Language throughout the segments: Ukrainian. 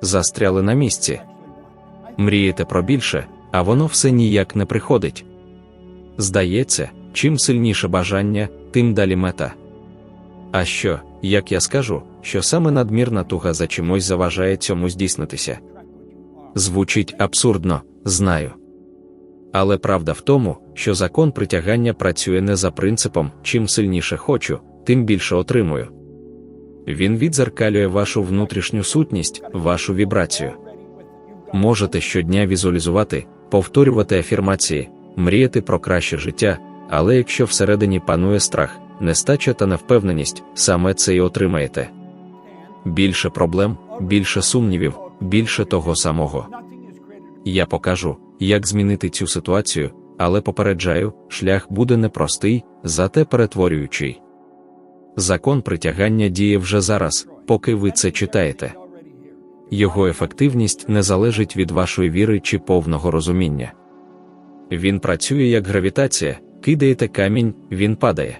застряли на місці. Мрієте про більше, а воно все ніяк не приходить. Здається, чим сильніше бажання, тим далі мета. А що, як я скажу, що саме надмірна туга за чимось заважає цьому здійснитися? Звучить абсурдно, знаю. Але правда в тому, що закон притягання працює не за принципом чим сильніше хочу, тим більше отримую. Він відзеркалює вашу внутрішню сутність, вашу вібрацію. Можете щодня візуалізувати, повторювати афірмації, мріяти про краще життя, але якщо всередині панує страх, нестача та невпевненість, саме це й отримаєте. Більше проблем, більше сумнівів, більше того самого. Я покажу, як змінити цю ситуацію, але попереджаю, шлях буде непростий, зате перетворюючий. Закон притягання діє вже зараз, поки ви це читаєте. Його ефективність не залежить від вашої віри чи повного розуміння. Він працює як гравітація, кидаєте камінь, він падає.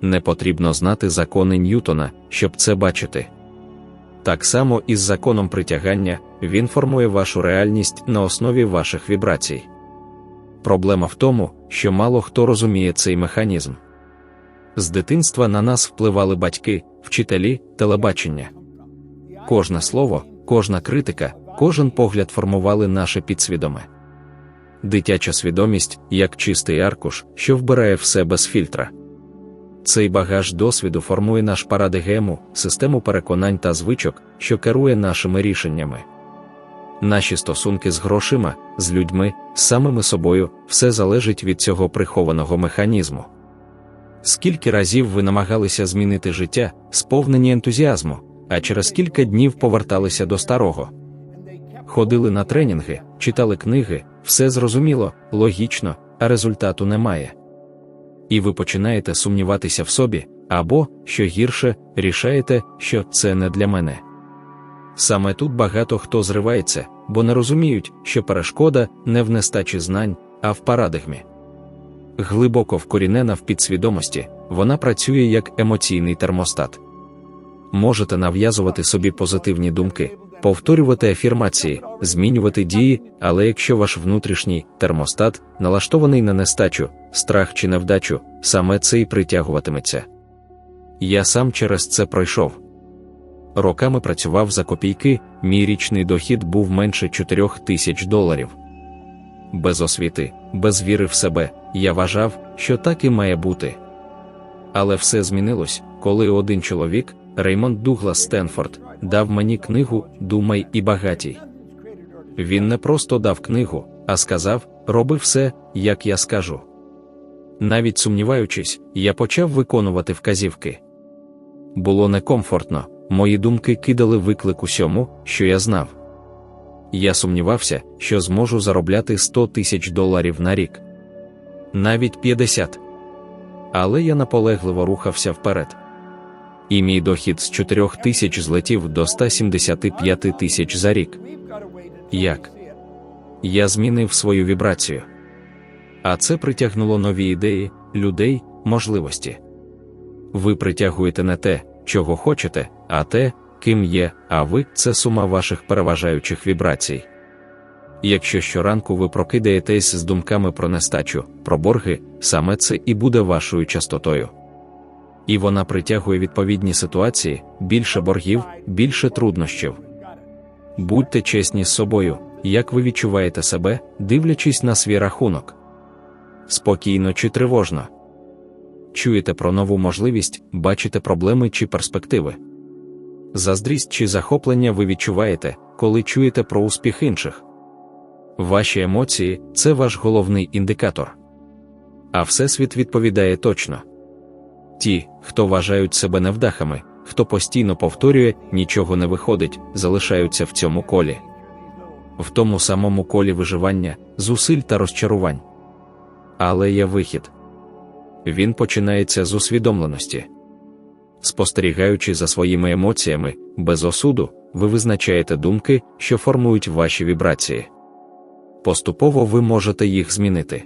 Не потрібно знати закони Ньютона, щоб це бачити. Так само із законом притягання він формує вашу реальність на основі ваших вібрацій. Проблема в тому, що мало хто розуміє цей механізм. З дитинства на нас впливали батьки, вчителі, телебачення. Кожне слово, кожна критика, кожен погляд формували наше підсвідоме. Дитяча свідомість як чистий аркуш, що вбирає все без фільтра. Цей багаж досвіду формує наш парадигему, систему переконань та звичок, що керує нашими рішеннями. Наші стосунки з грошима, з людьми, з самими собою, все залежить від цього прихованого механізму. Скільки разів ви намагалися змінити життя, сповнені ентузіазму, а через кілька днів поверталися до старого. Ходили на тренінги, читали книги, все зрозуміло, логічно, а результату немає. І ви починаєте сумніватися в собі, або, що гірше, рішаєте, що це не для мене. Саме тут багато хто зривається, бо не розуміють, що перешкода не в нестачі знань, а в парадигмі. Глибоко вкорінена в підсвідомості, вона працює як емоційний термостат. Можете нав'язувати собі позитивні думки, повторювати афірмації, змінювати дії, але якщо ваш внутрішній термостат налаштований на нестачу, страх чи невдачу, саме це і притягуватиметься. Я сам через це пройшов. Роками працював за копійки, мій річний дохід був менше 4 тисяч доларів. Без освіти, без віри в себе, я вважав, що так і має бути. Але все змінилось, коли один чоловік, Реймонд Дуглас Стенфорд, дав мені книгу Думай і багатій. Він не просто дав книгу, а сказав: роби все, як я скажу. Навіть сумніваючись, я почав виконувати вказівки. Було некомфортно, мої думки кидали виклик усьому, що я знав. Я сумнівався, що зможу заробляти 100 тисяч доларів на рік, навіть 50. Але я наполегливо рухався вперед. І мій дохід з 4 тисяч злетів до 175 тисяч за рік. Як? Я змінив свою вібрацію. А це притягнуло нові ідеї, людей, можливості. Ви притягуєте не те, чого хочете, а те, ким є, а ви це сума ваших переважаючих вібрацій. Якщо щоранку ви прокидаєтесь з думками про нестачу, про борги, саме це і буде вашою частотою. І вона притягує відповідні ситуації, більше боргів, більше труднощів. Будьте чесні з собою, як ви відчуваєте себе, дивлячись на свій рахунок. Спокійно чи тривожно. Чуєте про нову можливість, бачите проблеми чи перспективи. Заздрість чи захоплення ви відчуваєте, коли чуєте про успіх інших. Ваші емоції це ваш головний індикатор. А Всесвіт відповідає точно. Ті, хто вважають себе невдахами, хто постійно повторює, нічого не виходить, залишаються в цьому колі, в тому самому колі виживання, зусиль та розчарувань. Але є вихід. Він починається з усвідомленості. Спостерігаючи за своїми емоціями, без осуду, ви визначаєте думки, що формують ваші вібрації. Поступово ви можете їх змінити.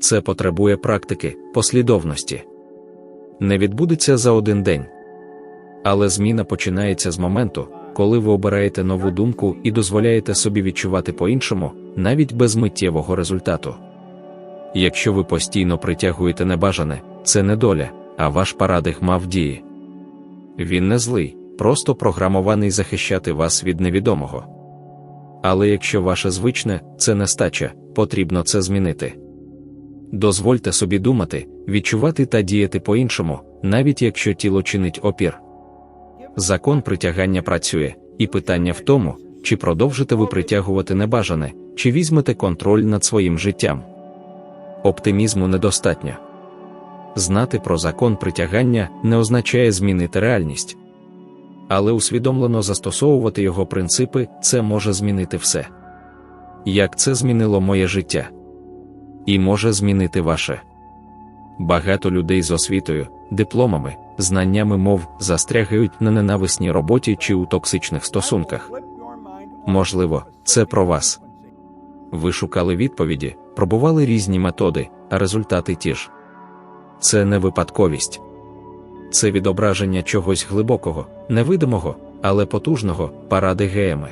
Це потребує практики, послідовності. Не відбудеться за один день. Але зміна починається з моменту, коли ви обираєте нову думку і дозволяєте собі відчувати по-іншому, навіть без миттєвого результату. Якщо ви постійно притягуєте небажане, це не доля, а ваш парадигма в дії. Він не злий, просто програмований захищати вас від невідомого. Але якщо ваше звичне це нестача, потрібно це змінити. Дозвольте собі думати, відчувати та діяти по-іншому, навіть якщо тіло чинить опір. Закон притягання працює, і питання в тому, чи продовжите ви притягувати небажане, чи візьмете контроль над своїм життям. Оптимізму недостатньо. Знати про закон притягання не означає змінити реальність. Але усвідомлено застосовувати його принципи це може змінити все. Як це змінило моє життя? І може змінити ваше. Багато людей з освітою, дипломами, знаннями мов застрягають на ненависній роботі чи у токсичних стосунках. Можливо, це про вас. Ви шукали відповіді, пробували різні методи, а результати ті ж. Це не випадковість. Це відображення чогось глибокого, невидимого, але потужного паради геями.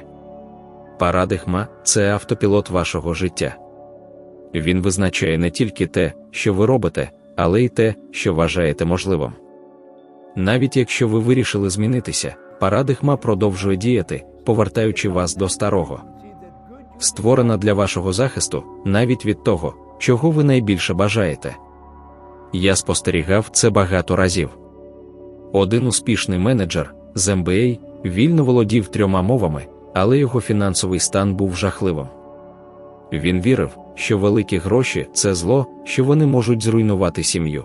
Парадигма це автопілот вашого життя. Він визначає не тільки те, що ви робите, але й те, що вважаєте можливим. Навіть якщо ви вирішили змінитися, парадигма продовжує діяти, повертаючи вас до старого. Створена для вашого захисту, навіть від того, чого ви найбільше бажаєте. Я спостерігав це багато разів. Один успішний менеджер з MBA вільно володів трьома мовами, але його фінансовий стан був жахливим. Він вірив, що великі гроші це зло, що вони можуть зруйнувати сім'ю.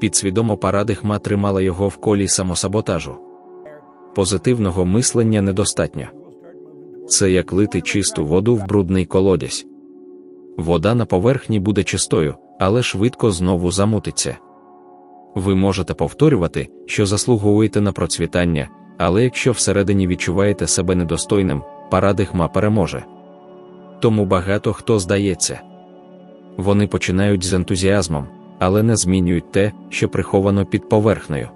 Підсвідомо парадигма тримала його в колі самосаботажу. Позитивного мислення недостатньо. Це як лити чисту воду в брудний колодязь. Вода на поверхні буде чистою, але швидко знову замутиться. Ви можете повторювати, що заслуговуєте на процвітання, але якщо всередині відчуваєте себе недостойним, парадигма переможе. Тому багато хто здається. Вони починають з ентузіазмом, але не змінюють те, що приховано під поверхнею.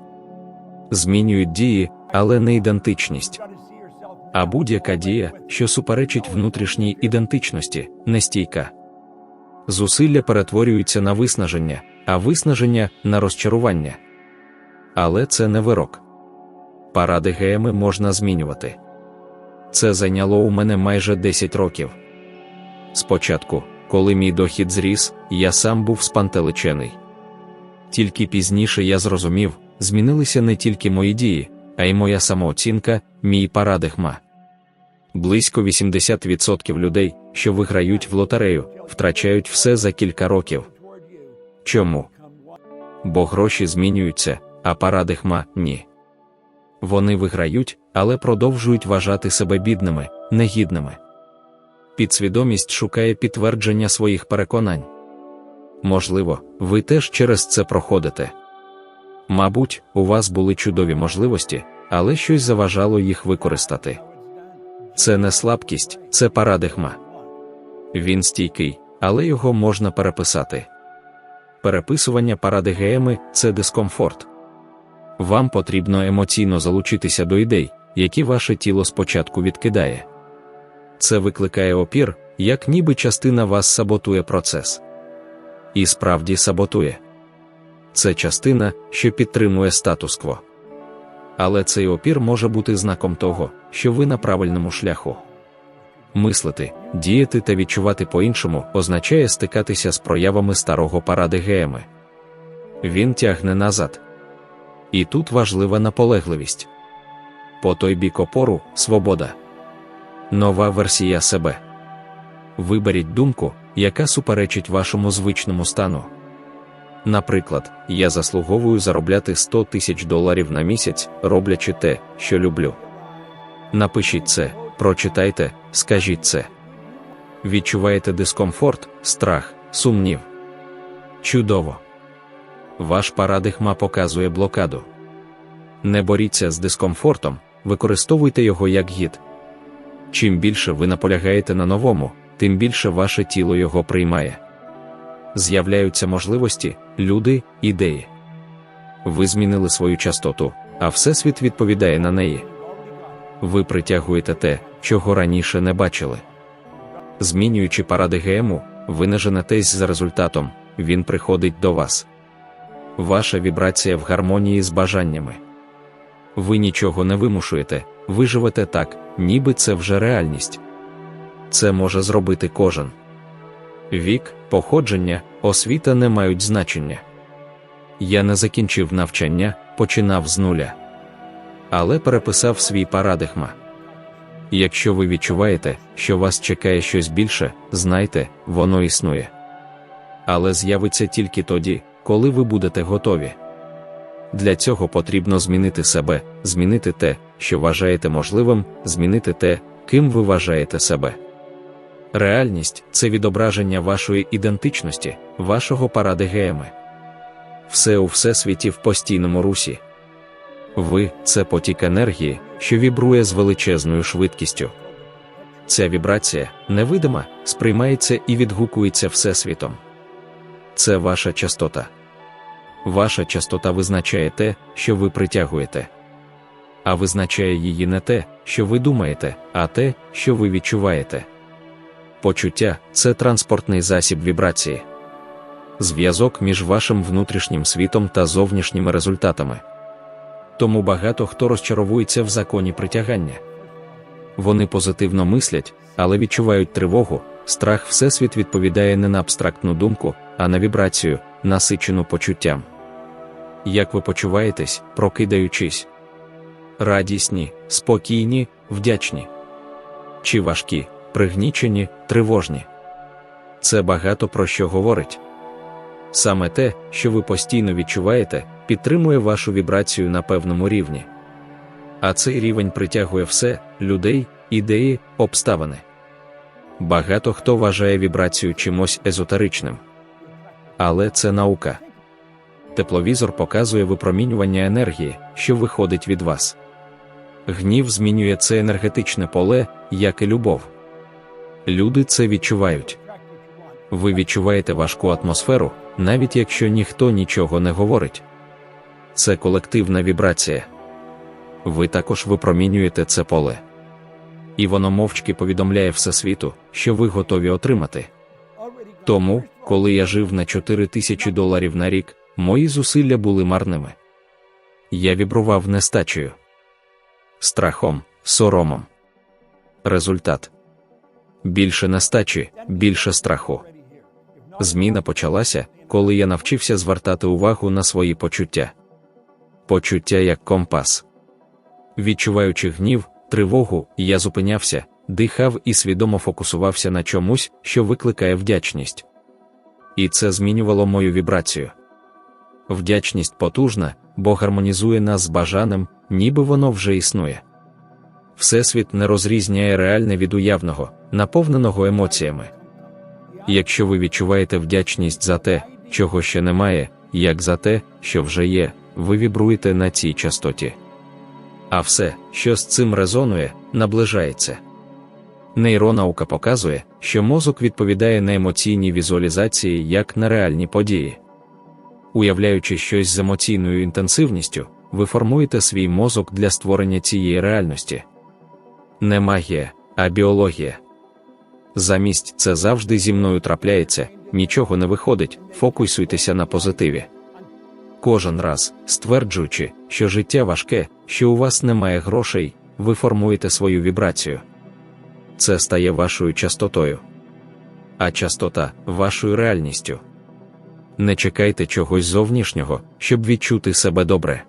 Змінюють дії, але не ідентичність. А будь-яка дія, що суперечить внутрішній ідентичності, нестійка. Зусилля перетворюються на виснаження, а виснаження на розчарування. Але це не вирок. Паради геями можна змінювати. Це зайняло у мене майже 10 років. Спочатку, коли мій дохід зріс, я сам був спантеличений. Тільки пізніше я зрозумів, змінилися не тільки мої дії, а й моя самооцінка, мій парадигма. Близько 80% людей, що виграють в лотерею, втрачають все за кілька років. Чому? Бо гроші змінюються, а парадигма ні. Вони виграють, але продовжують вважати себе бідними, негідними. Підсвідомість шукає підтвердження своїх переконань. Можливо, ви теж через це проходите. Мабуть, у вас були чудові можливості, але щось заважало їх використати. Це не слабкість, це парадигма. Він стійкий, але його можна переписати. Переписування парадигеми це дискомфорт. Вам потрібно емоційно залучитися до ідей, які ваше тіло спочатку відкидає. Це викликає опір, як ніби частина вас саботує процес. І справді саботує. Це частина, що підтримує статус-кво. Але цей опір може бути знаком того, що ви на правильному шляху. Мислити, діяти та відчувати по-іншому означає стикатися з проявами старого парадигеми. Він тягне назад. І тут важлива наполегливість. По той бік опору свобода. Нова версія себе. Виберіть думку, яка суперечить вашому звичному стану. Наприклад, я заслуговую заробляти 100 тисяч доларів на місяць, роблячи те, що люблю. Напишіть це, прочитайте, скажіть це. Відчуваєте дискомфорт, страх, сумнів. Чудово. Ваш парадигма показує блокаду. Не боріться з дискомфортом, використовуйте його як гід. Чим більше ви наполягаєте на новому, тим більше ваше тіло його приймає. З'являються можливості, люди, ідеї. Ви змінили свою частоту, а Всесвіт відповідає на неї. ви притягуєте те, чого раніше не бачили. Змінюючи паради ГМу, ви не женетесь за результатом, він приходить до вас. Ваша вібрація в гармонії з бажаннями. Ви нічого не вимушуєте, ви живете так, ніби це вже реальність. Це може зробити кожен. Вік, походження, освіта не мають значення. Я не закінчив навчання, починав з нуля. Але переписав свій парадигма. Якщо ви відчуваєте, що вас чекає щось більше, знайте, воно існує. Але з'явиться тільки тоді, коли ви будете готові. Для цього потрібно змінити себе, змінити те, що вважаєте можливим, змінити те, ким ви вважаєте себе. Реальність це відображення вашої ідентичності, вашого паради геми. Все у всесвіті в постійному русі. Ви це потік енергії, що вібрує з величезною швидкістю. Ця вібрація, невидима, сприймається і відгукується Всесвітом. Це ваша частота. Ваша частота визначає те, що ви притягуєте. А визначає її не те, що ви думаєте, а те, що ви відчуваєте. Почуття це транспортний засіб вібрації, зв'язок між вашим внутрішнім світом та зовнішніми результатами. Тому багато хто розчаровується в законі притягання. Вони позитивно мислять, але відчувають тривогу, страх Всесвіт відповідає не на абстрактну думку, а на вібрацію, насичену почуттям. Як ви почуваєтесь, прокидаючись? Радісні, спокійні, вдячні чи важкі, пригнічені, тривожні. Це багато про що говорить. Саме те, що ви постійно відчуваєте, підтримує вашу вібрацію на певному рівні. А цей рівень притягує все людей, ідеї, обставини. Багато хто вважає вібрацію чимось езотеричним. Але це наука. Тепловізор показує випромінювання енергії, що виходить від вас. Гнів змінює це енергетичне поле, як і любов. Люди це відчувають. Ви відчуваєте важку атмосферу, навіть якщо ніхто нічого не говорить. Це колективна вібрація. Ви також випромінюєте це поле. І воно мовчки повідомляє Всесвіту, що ви готові отримати. Тому, коли я жив на 4 тисячі доларів на рік, мої зусилля були марними. Я вібрував нестачею, страхом, соромом. Результат більше нестачі, більше страху. Зміна почалася, коли я навчився звертати увагу на свої почуття. Почуття як компас. Відчуваючи гнів, тривогу, я зупинявся, дихав і свідомо фокусувався на чомусь, що викликає вдячність. І це змінювало мою вібрацію. Вдячність потужна, бо гармонізує нас з бажаним, ніби воно вже існує. Всесвіт не розрізняє реальне від уявного, наповненого емоціями. Якщо ви відчуваєте вдячність за те, чого ще немає, як за те, що вже є, ви вібруєте на цій частоті. А все, що з цим резонує, наближається. Нейронаука показує, що мозок відповідає на емоційні візуалізації як на реальні події. Уявляючи щось з емоційною інтенсивністю, ви формуєте свій мозок для створення цієї реальності. Не магія, а біологія. Замість це завжди зі мною трапляється, нічого не виходить, фокусуйтеся на позитиві. Кожен раз, стверджуючи, що життя важке, що у вас немає грошей, ви формуєте свою вібрацію. Це стає вашою частотою. А частота вашою реальністю. Не чекайте чогось зовнішнього, щоб відчути себе добре.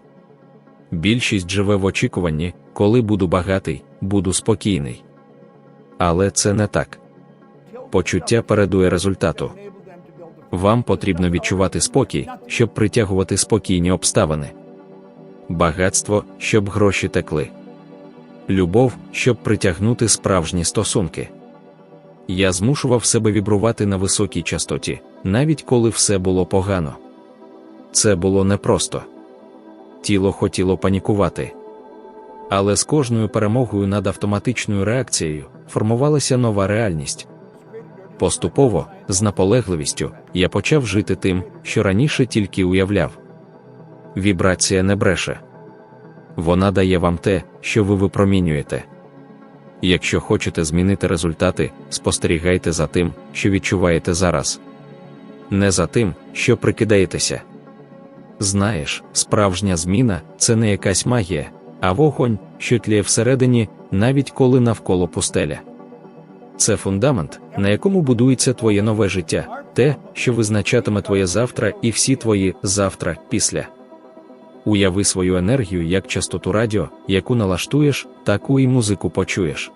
Більшість живе в очікуванні, коли буду багатий, буду спокійний. Але це не так. Почуття передує результату. Вам потрібно відчувати спокій, щоб притягувати спокійні обставини, багатство, щоб гроші текли, любов, щоб притягнути справжні стосунки. Я змушував себе вібрувати на високій частоті, навіть коли все було погано. Це було непросто. Тіло хотіло панікувати. Але з кожною перемогою над автоматичною реакцією формувалася нова реальність. Поступово, з наполегливістю, я почав жити тим, що раніше тільки уявляв. Вібрація не бреше. вона дає вам те, що ви випромінюєте. Якщо хочете змінити результати, спостерігайте за тим, що відчуваєте зараз. Не за тим, що прикидаєтеся. Знаєш, справжня зміна це не якась магія, а вогонь, що тліє всередині, навіть коли навколо пустеля. Це фундамент, на якому будується твоє нове життя, те, що визначатиме твоє завтра і всі твої завтра після. Уяви свою енергію як частоту радіо, яку налаштуєш, таку і музику почуєш.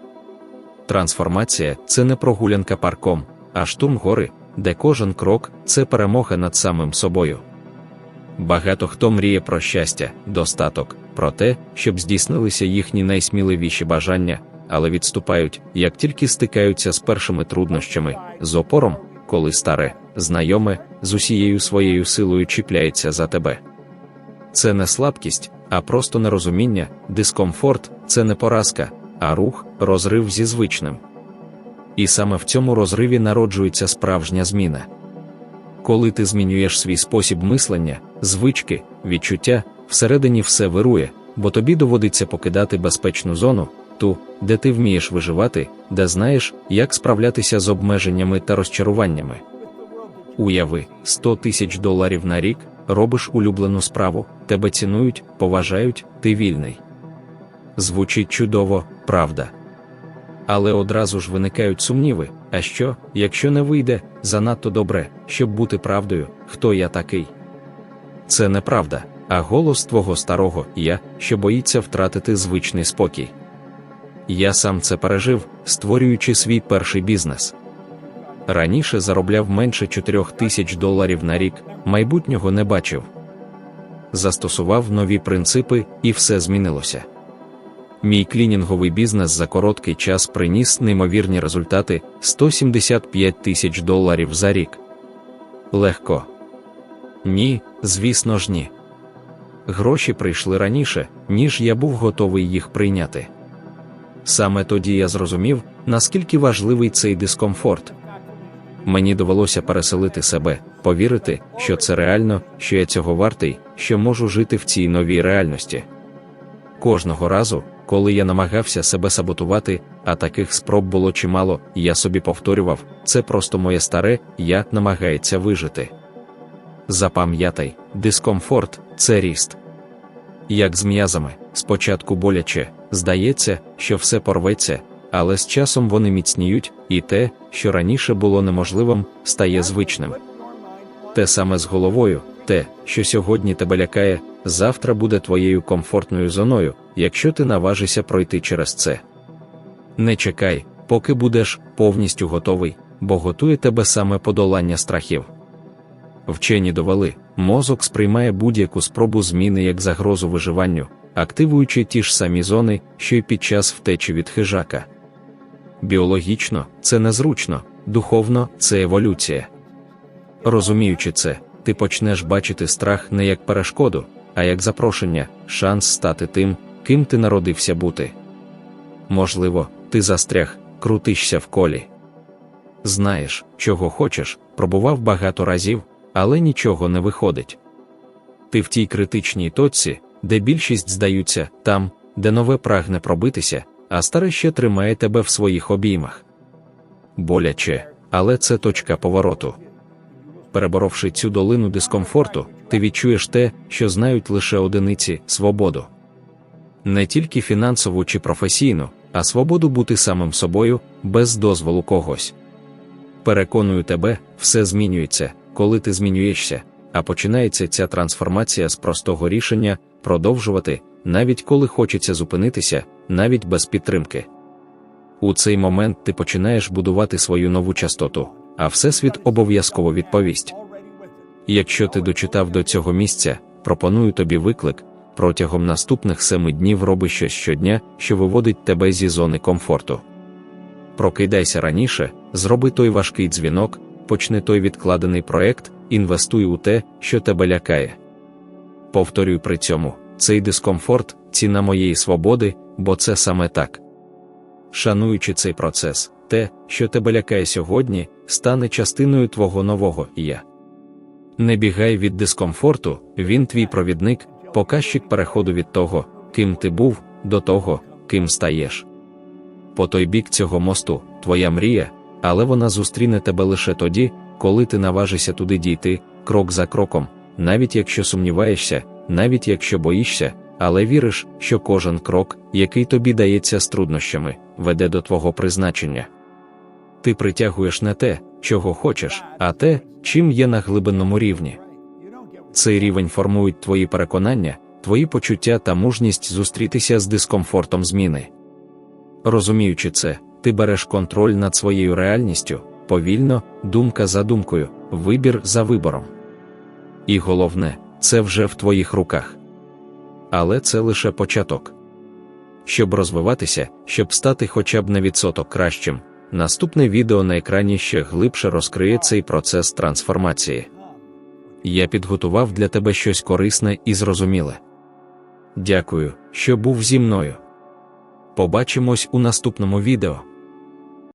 Трансформація це не прогулянка парком, а штурм гори, де кожен крок це перемога над самим собою. Багато хто мріє про щастя, достаток, про те, щоб здійснилися їхні найсміливіші бажання, але відступають, як тільки стикаються з першими труднощами, з опором, коли старе, знайоме, з усією своєю силою чіпляється за тебе. Це не слабкість, а просто нерозуміння, дискомфорт це не поразка, а рух, розрив зі звичним. І саме в цьому розриві народжується справжня зміна. Коли ти змінюєш свій спосіб мислення, звички, відчуття, всередині все вирує, бо тобі доводиться покидати безпечну зону, ту, де ти вмієш виживати, де знаєш, як справлятися з обмеженнями та розчаруваннями. Уяви, 100 тисяч доларів на рік, робиш улюблену справу, тебе цінують, поважають, ти вільний. Звучить чудово, правда. Але одразу ж виникають сумніви: а що, якщо не вийде, занадто добре, щоб бути правдою, хто я такий? Це неправда, а голос твого старого я, що боїться втратити звичний спокій. Я сам це пережив, створюючи свій перший бізнес. Раніше заробляв менше 4 тисяч доларів на рік, майбутнього не бачив. Застосував нові принципи, і все змінилося. Мій клінінговий бізнес за короткий час приніс неймовірні результати 175 тисяч доларів за рік. Легко. Ні, звісно ж, ні. Гроші прийшли раніше, ніж я був готовий їх прийняти. Саме тоді я зрозумів, наскільки важливий цей дискомфорт. Мені довелося переселити себе, повірити, що це реально, що я цього вартий, що можу жити в цій новій реальності. Кожного разу, коли я намагався себе саботувати, а таких спроб було чимало, я собі повторював, це просто моє старе, я намагається вижити. Запам'ятай, дискомфорт це ріст. Як з м'язами, спочатку боляче, здається, що все порветься, але з часом вони міцніють, і те, що раніше було неможливим, стає звичним. Те саме з головою, те, що сьогодні тебе лякає, завтра буде твоєю комфортною зоною, якщо ти наважишся пройти через це. Не чекай, поки будеш повністю готовий, бо готує тебе саме подолання страхів. Вчені довели, мозок сприймає будь-яку спробу зміни як загрозу виживанню, активуючи ті ж самі зони, що й під час втечі від хижака. Біологічно це незручно, духовно це еволюція. Розуміючи це, ти почнеш бачити страх не як перешкоду, а як запрошення, шанс стати тим, ким ти народився бути. Можливо, ти застряг, крутишся в колі. Знаєш, чого хочеш, пробував багато разів, але нічого не виходить. Ти в тій критичній точці, де більшість здаються, там, де нове прагне пробитися, а старе ще тримає тебе в своїх обіймах. Боляче, але це точка повороту. Переборовши цю долину дискомфорту, ти відчуєш те, що знають лише одиниці свободу. Не тільки фінансову чи професійну, а свободу бути самим собою без дозволу когось. Переконую тебе, все змінюється, коли ти змінюєшся, а починається ця трансформація з простого рішення продовжувати, навіть коли хочеться зупинитися, навіть без підтримки. У цей момент ти починаєш будувати свою нову частоту, а Всесвіт обов'язково відповість. Якщо ти дочитав до цього місця, пропоную тобі виклик. Протягом наступних семи днів роби щось щодня, що виводить тебе зі зони комфорту. Прокидайся раніше, зроби той важкий дзвінок, почни той відкладений проект, інвестуй у те, що тебе лякає. Повторюй при цьому, цей дискомфорт, ціна моєї свободи, бо це саме так. Шануючи цей процес, те, що тебе лякає сьогодні, стане частиною твого нового я. Не бігай від дискомфорту, він твій провідник, показчик переходу від того, ким ти був, до того, ким стаєш. По той бік цього мосту твоя мрія, але вона зустріне тебе лише тоді, коли ти наважишся туди дійти, крок за кроком, навіть якщо сумніваєшся, навіть якщо боїшся, але віриш, що кожен крок, який тобі дається з труднощами, веде до твого призначення. Ти притягуєш не те, чого хочеш, а те, чим є на глибинному рівні. Цей рівень формують твої переконання, твої почуття та мужність зустрітися з дискомфортом зміни. Розуміючи це, ти береш контроль над своєю реальністю, повільно, думка за думкою, вибір за вибором. І головне, це вже в твоїх руках. Але це лише початок. Щоб розвиватися, щоб стати хоча б на відсоток кращим, наступне відео на екрані ще глибше розкриє цей процес трансформації. Я підготував для тебе щось корисне і зрозуміле. Дякую, що був зі мною. Побачимось у наступному відео.